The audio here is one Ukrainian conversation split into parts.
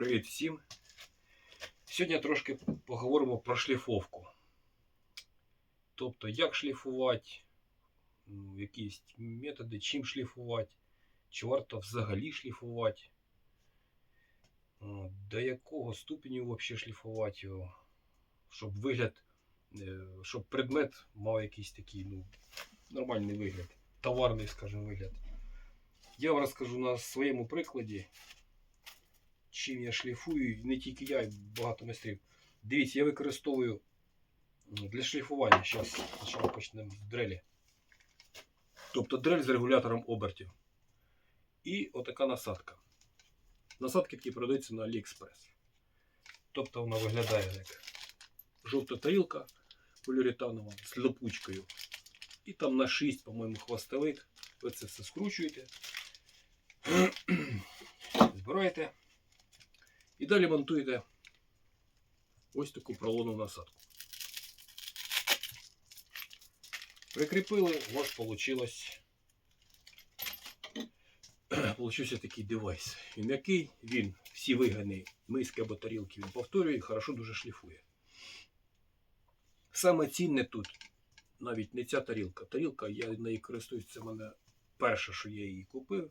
Привіт всім! Сьогодні трошки поговоримо про шліфовку. Тобто, як шліфувати, ну, якісь методи, чим шліфувати, чи варто взагалі шліфувати, до якого ступеню взагалі шліфувати щоб вигляд, е, щоб предмет мав якийсь такий ну, нормальний вигляд, товарний, скажімо, вигляд. Я вам розкажу на своєму прикладі, чим я шліфую, не тільки я, і багато майстрів. Дивіться, я використовую для шліфування. Зараз спочатку почнемо з дрелі. Тобто дрель з регулятором обертів. І отака насадка. Насадки такі продаються на AliExpress. Тобто вона виглядає як жовта тарілка поліуретанова з липучкою. І там на 6, по-моєму, хвостовик. Ви це все скручуєте. Збираєте. І далі монтуєте ось таку пролону насадку. Прикріпили, у вас получилось. Такий девайс. Він м'який, він всі виграні миски або тарілки він повторює і хорошо дуже шліфує. Саме цінне тут навіть не ця тарілка. Тарілка, я нею користуюсь, це в мене перше, що я її купив.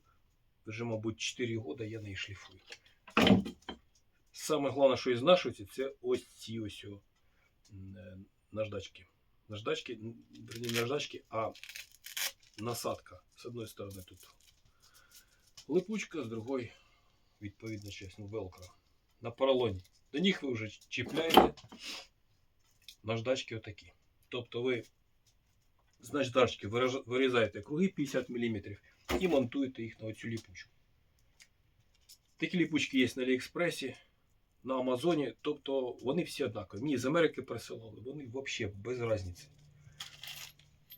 Вже, мабуть, 4 роки я нею шліфую. Саме головне, що і знашується, це ось ці ось наждачки. Наждачки, не наждачки, а насадка. З одної сторони тут липучка, з другої, відповідно, щось, ну. На поролоні. До них ви вже чіпляєте наждачки отакі. Тобто ви з наждачки вирізаєте круги 50 мм і монтуєте їх на оцю ліпучку. Такі ліпучки є на Аліекспресі, на Амазоні, тобто вони всі однакові. Мені з Америки присилали, вони взагалі без різниці.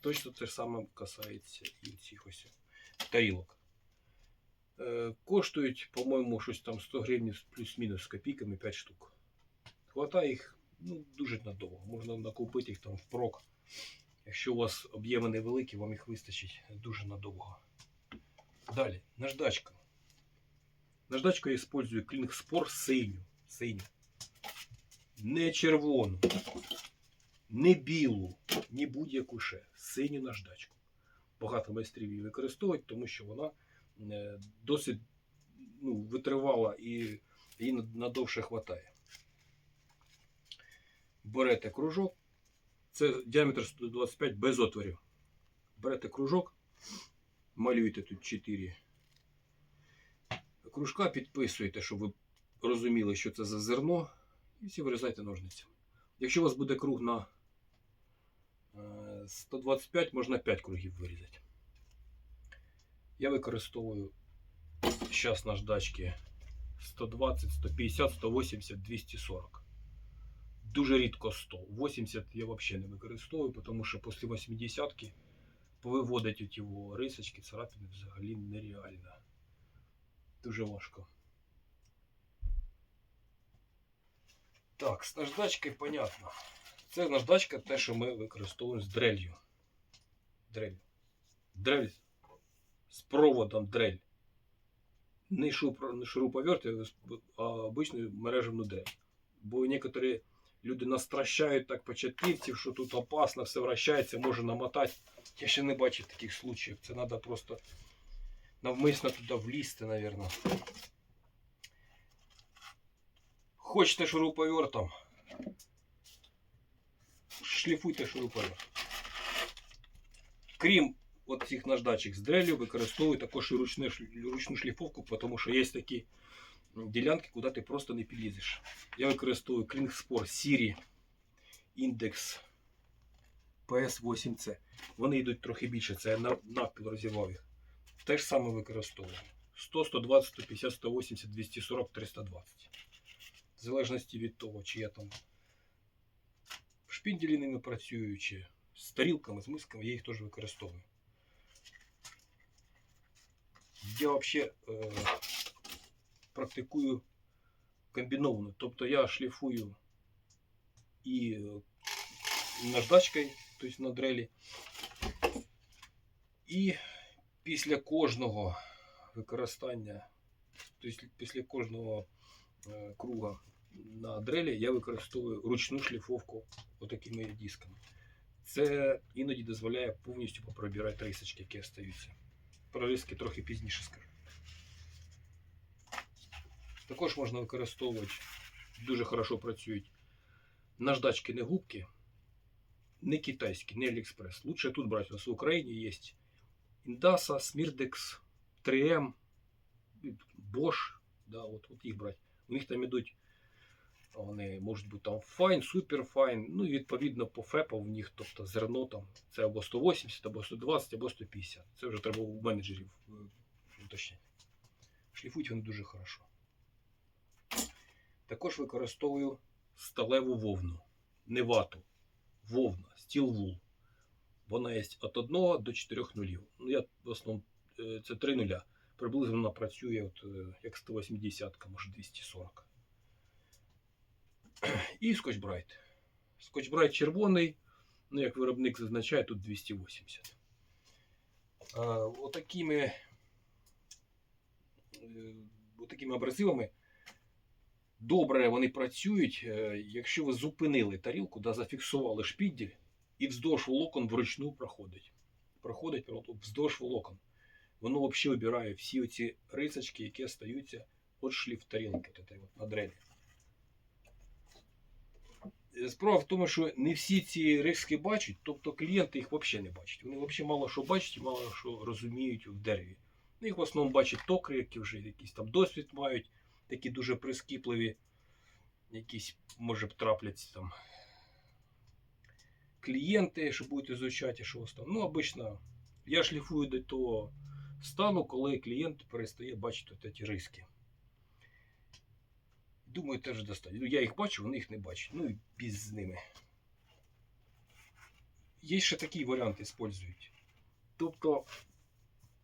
Точно те ж саме касається і цих ось тарілок. Е, коштують, по-моєму, щось там 100 гривень плюс-мінус з копійками 5 штук. Хватає їх ну, дуже надовго. Можна накупити їх там впрок. Якщо у вас об'єми невеликі, вам їх вистачить дуже надовго. Далі, наждачка. Наждачку я использую Клінгспор синю. Синю. Не червону, не білу, ні будь-яку ще. Синю наждачку. Багато майстрів її використовують, тому що вона е, досить ну, витривала і її надовше хватає. Берете кружок. Це діаметр 125 без отворів. Берете кружок, малюєте тут 4 кружка, підписуєте, щоб ви розуміли, що це за зерно, і всі вирізаєте ножницями. Якщо у вас буде круг на е, 125, можна 5 кругів вирізати. Я використовую зараз наждачки 120, 150, 180, 240 дуже рідко 100. 80 я взагалі не використовую, тому що після 80-ки повиводити ті рисочки, царапини взагалі нереально. Дуже важко. Так, з наждачкою понятно. Це наждачка те, що ми використовуємо з дрелью. Дрель. Дрель з проводом дрель. Не шуруповерт, а обичну мережевну дрель. Бо некоторі люди настращають так початківців, що тут опасно, все вращається, може намотати. Я ще не бачив таких случаїв. Це треба просто навмисно туди влізти, мабуть. Хочете шуруповертом? Шліфуйте шуруповерт. Крім от цих наждачок з дрелью, використовую також і ручну, ручну шліфовку, тому що є такі ділянки, куди ти просто не підлізеш. Я використовую Klingspor Siri Index PS8C. Вони йдуть трохи більше, це я на- навпіл розірвав їх. Те ж саме використовую. 100, 120, 150, 180, 240, 320. В залежності від того, чи я там в шпінделі ними працюю, чи з тарілками, з мисками, я їх теж використовую. Я взагалі е, практикую комбіновано. Тобто я шліфую і е, наждачкою, тобто на дрелі. І після кожного використання, тобто після кожного е, круга на дрелі я використовую ручну шліфовку отакими дисками. Це іноді дозволяє повністю попробирати рисочки, які остаються. Про риски трохи пізніше скажу. Також можна використовувати, дуже хорошо працюють наждачки не губки, не китайські, не Аліекспрес. Лучше тут брати. У нас в Україні є Indasa, Smirdex, 3M, Bosch. Да, от, от їх брати. У них там ідуть, вони можуть бути там файн, суперфайн, ну і відповідно по ФЕПа в них, тобто зерно там це або 180, або 120, або 150. Це вже треба у менеджерів е, уточнити. Шліфують вони дуже хорошо. Також використовую сталеву вовну, не вату, вовна, стіл вул. Вона є від 1 до 4 нулів. Ну, я в основному е, це 3 нуля. Приблизно вона працює от, е, як 180, може 240. І скотчбрайт. Скотчбрайт червоний, ну як виробник зазначає, тут 280. А, отакими, е, отакими абразивами добре вони працюють, е, якщо ви зупинили тарілку, да, зафіксували шпідділь і вздовж волокон вручну проходить. Проходить вздовж волокон. Воно взагалі обирає всі оці рисочки, які остаються від шліф тарілки от этой от, на дрелі. Е, Справа в тому, що не всі ці риски бачать, тобто клієнти їх взагалі не бачать. Вони взагалі мало що бачать і мало що розуміють в дереві. Ну, Їх в основному бачать токри, які вже якийсь там досвід мають, такі дуже прискіпливі, якісь, може трапляться там клієнти, що будуть изучати, що у вас там. Ну, обично я шліфую до того стану, коли клієнт перестає бачити ці риски. Думаю, теж достатньо. Ну, я їх бачу, вони їх не бачать. Ну і біз з ними. Є ще такий варіант використовують. Тобто,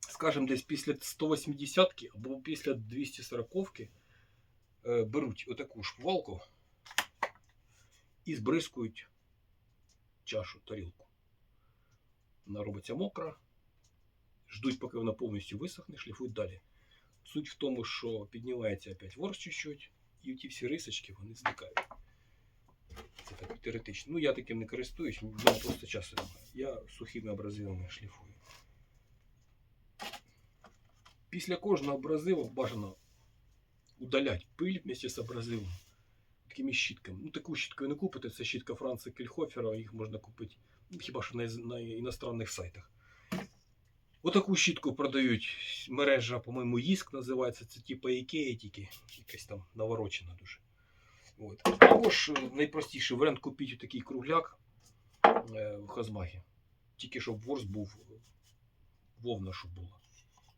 скажімо, десь після 180 або після 240 е, беруть отаку шпувалку і збризкують чашу, тарілку. Вона робиться мокра, ждуть, поки вона повністю висохне, шліфують далі. Суть в тому, що піднімається опять ворс чуть-чуть, і ті всі рисочки вони зникають. Це так теоретично. Ну, я таким не користуюсь, в мене просто часу немає. Я сухими абразивами шліфую. Після кожного абразиву бажано удалять пиль вместе з абразивом такими щітками. Ну, таку щітку ви не купите, це щітка Франца Кельхофера, їх можна купити ну, хіба що на, на іностранних сайтах. Отаку щітку продають мережа, по-моєму, Їск називається. Це типу Ікея, тільки якась там наворочена дуже. От. Або ж е, найпростіший варіант купити такий кругляк е, в Хазмагі. Тільки щоб ворс був е, вовна, щоб була.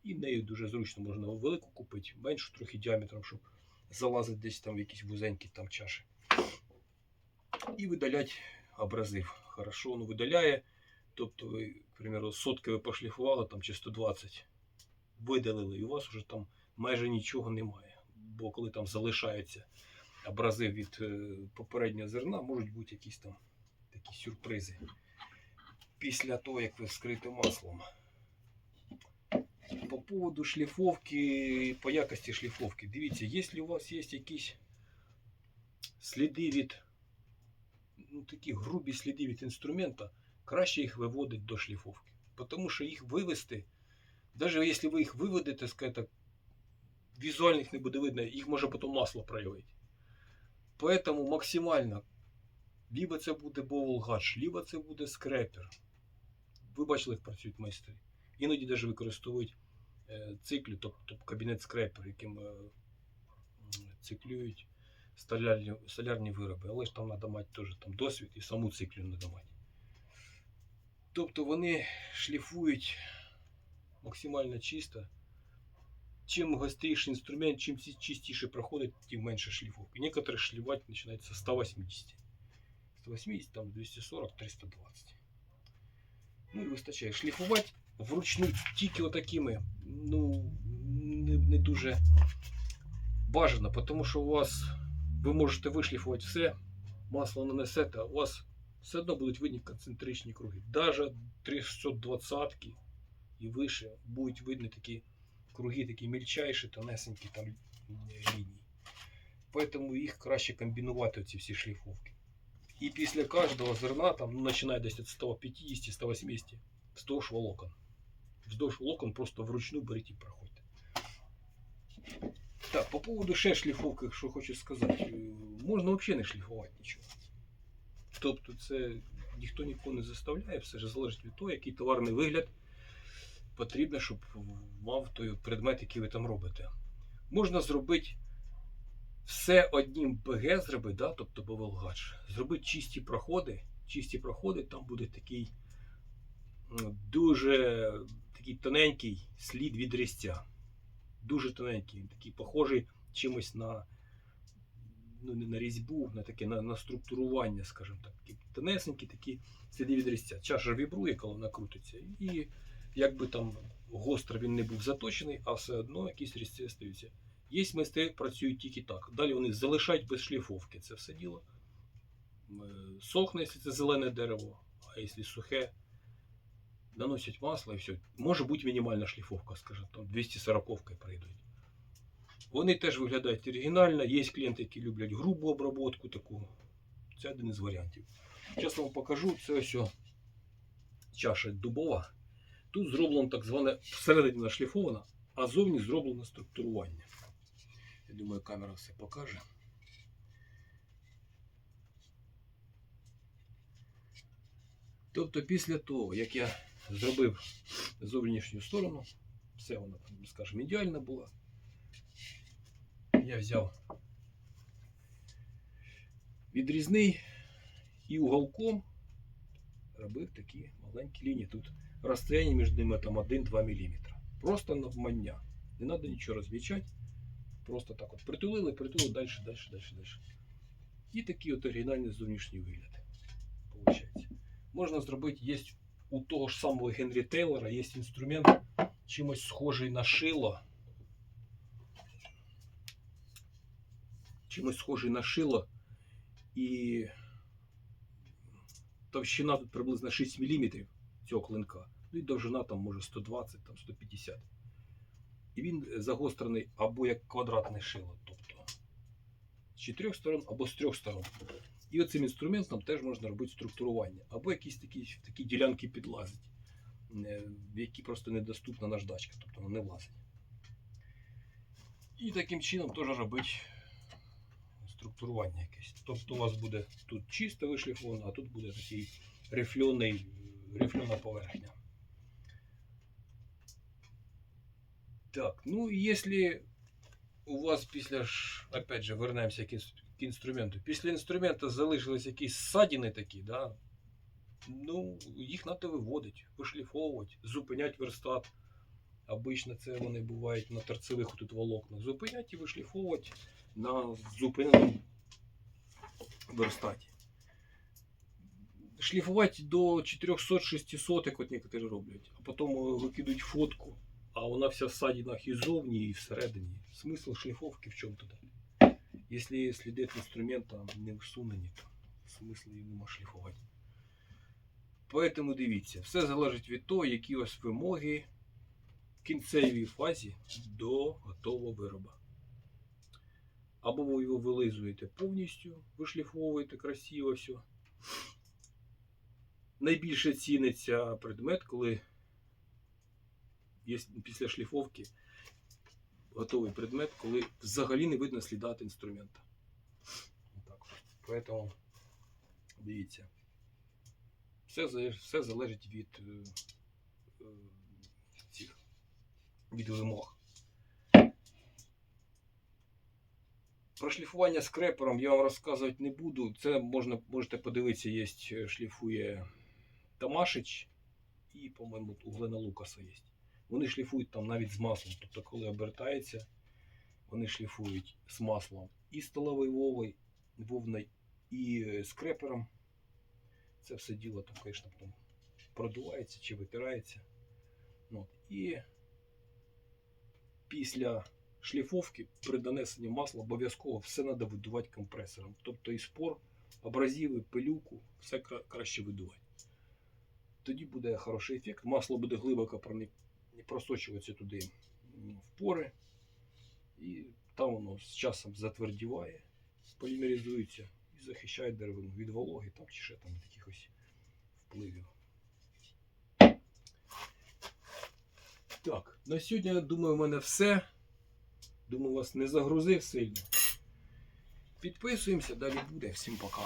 І нею дуже зручно можна велику купити, меншу трохи діаметром, щоб залазити десь там в якісь вузенькі там чаші. І видалять абразив. Хорошо воно видаляє. Тобто, ви, примеру, сотки ви пошліфували там чи 120, видалили, і у вас вже там майже нічого немає. Бо коли там залишається абразив від е, попереднього зерна, можуть бути якісь там такі сюрпризи. Після того, як ви вскрите маслом. По поводу шліфовки, по якості шліфовки. Дивіться, якщо у вас є якісь сліди від, ну такі грубі сліди від інструмента, краще їх виводити до шліфовки. Тому що їх вивести, навіть якщо ви їх виведете, скажімо візуально їх не буде видно, їх може потім масло проявити. Поэтому максимально, либо це буде боулгадж, либо це буде скрепер. Ви бачили, як працюють майстри. Іноді навіть використовують е, циклю, тобто кабінет скрепер, яким е, циклюють столярні, столярні вироби. Але ж там треба мати теж досвід і саму циклю треба мати. Тобто вони шліфують максимально чисто. Чим гостріший інструмент, чим чистіше проходить, тим менше шліфовки. Некоторые шліфувати починають з 180. 180, там 240, 320. Ну і вистачає. Шліфувати вручну тільки отакими, ну, не, не дуже бажано, тому що у вас ви можете вишліфувати все, масло нанесете, а у вас все одно будуть видні концентричні круги. Даже 320 ки і вище будуть видні такі круги, такі мільчайші, тонесенькі там лінії. Поэтому їх краще комбінувати, ці всі шліфовки. І після кожного зерна, там, ну, починає десь від 150-180, вздовж волокон. Вздовж волокон просто вручну беріть і проходьте. Так, по поводу ще шліфовки, що хочу сказати, е, можна взагалі не шліфувати нічого. Тобто це ніхто нікого не заставляє, все ж залежить від того, який товарний вигляд потрібно, щоб мав той предмет, який ви там робите. Можна зробити все одним БГ зробити, да? тобто бавелгач. Зробити чисті проходи. Чисті проходи, там буде такий дуже такий тоненький слід від різця. Дуже тоненький, такий похожий чимось на, ну, не на різьбу, на таке на, на структурування, скажімо так. Такі тонесенькі такі сліди від різця. Чаша вібрує, коли вона крутиться. І якби там гостро він не був заточений, а все одно якісь різці стаються. Є майстри, працюють тільки так. Далі вони залишають без шліфовки це все діло. Сохне, якщо це зелене дерево, а якщо сухе, наносять масло і все. Може бути мінімальна шліфовка, скажімо, там 240 прийдуть. Вони теж виглядають оригінально. Є клієнти, які люблять грубу обробку таку. Це один із варіантів. Зараз вам покажу, це ось чаша дубова. Тут зроблено так зване всередині нашліфовано, а зовні зроблено структурування. Я думаю, камера все покаже. Тобто після того, як я зробив зовнішню сторону, все вона, скажімо, ідеальна була. Я взяв відрізний і уголком робив такі маленькі лінії. Тут розстояння між ними там 1-2 мм. Просто навмання. Не треба нічого розмічати. Просто так от притулили, притулили далі, далі, далі, далі. І такий от оригінальний зовнішній вигляд. Получається. Можна зробити, є у того ж самого Генрі Тейлора є інструмент чимось схожий на шило. Чимось схожий на шило. І товщина тут приблизно 6 мм цього клинка. Ну і довжина там може 120, там 150. І він загострений або як квадратне шило, тобто з чотирьох сторон або з трьох сторон. І оцим інструментом теж можна робити структурування, або якісь такі, такі ділянки підлазить, е, в які просто недоступна наждачка, тобто вона не влазить. І таким чином теж робити структурування якесь. Тобто у вас буде тут чисто вишліфовано, а тут буде такий рифльоний, рифльона поверхня. Так, ну если у вас після ж, опять же, вернемося к інструменту. Після інструменту залишились якісь ссадини такі, да? ну, їх треба виводити, вишліфовувати, зупиняти верстат. Обично це вони бувають на торцевих тут волокнах. Зупиняти і вишліфовувати на зупиненому верстаті. Шліфувати до 400-600, як от некоторі роблять, а потім викидують фотку а вона вся в ссадинах і зовні, і всередині. Смисл шліфовки в чому тоді? Якщо сліди інструмента не всунені, то смисла її нема шліфувати. Поэтому дивіться, все залежить від того, які вас вимоги в кінцевій фазі до готового вироба. Або ви його вилизуєте повністю, вишліфовуєте красиво все. Найбільше ціниться предмет, коли є після шліфовки готовий предмет, коли взагалі не видно сліда інструмента. Отак. Поэтому дивіться. Все, все залежить від е, е, від вимог. Про шліфування скрепером я вам розказувати не буду. Це можна, можете подивитися, є е, шліфує Тамашич і, по-моєму, у Глена Лукаса є. Вони шліфують там навіть з маслом. Тобто, коли обертається, вони шліфують з маслом і столовою вовою, вовною, і е, скрепером. Це все діло там, звісно, потім продувається чи витирається. От. І після шліфовки при донесенні масла обов'язково все треба видувати компресором. Тобто і спор, абразиви, пилюку, все краще видувати. Тоді буде хороший ефект. Масло буде глибоко просочуватися туди в пори. І там воно з часом затвердіває, полімеризується і захищає деревину від вологи там, чи ще там якихось впливів. Так, на сьогодні, я думаю, в мене все. Думаю, вас не загрузив сильно. Підписуємося, далі буде. Всім пока.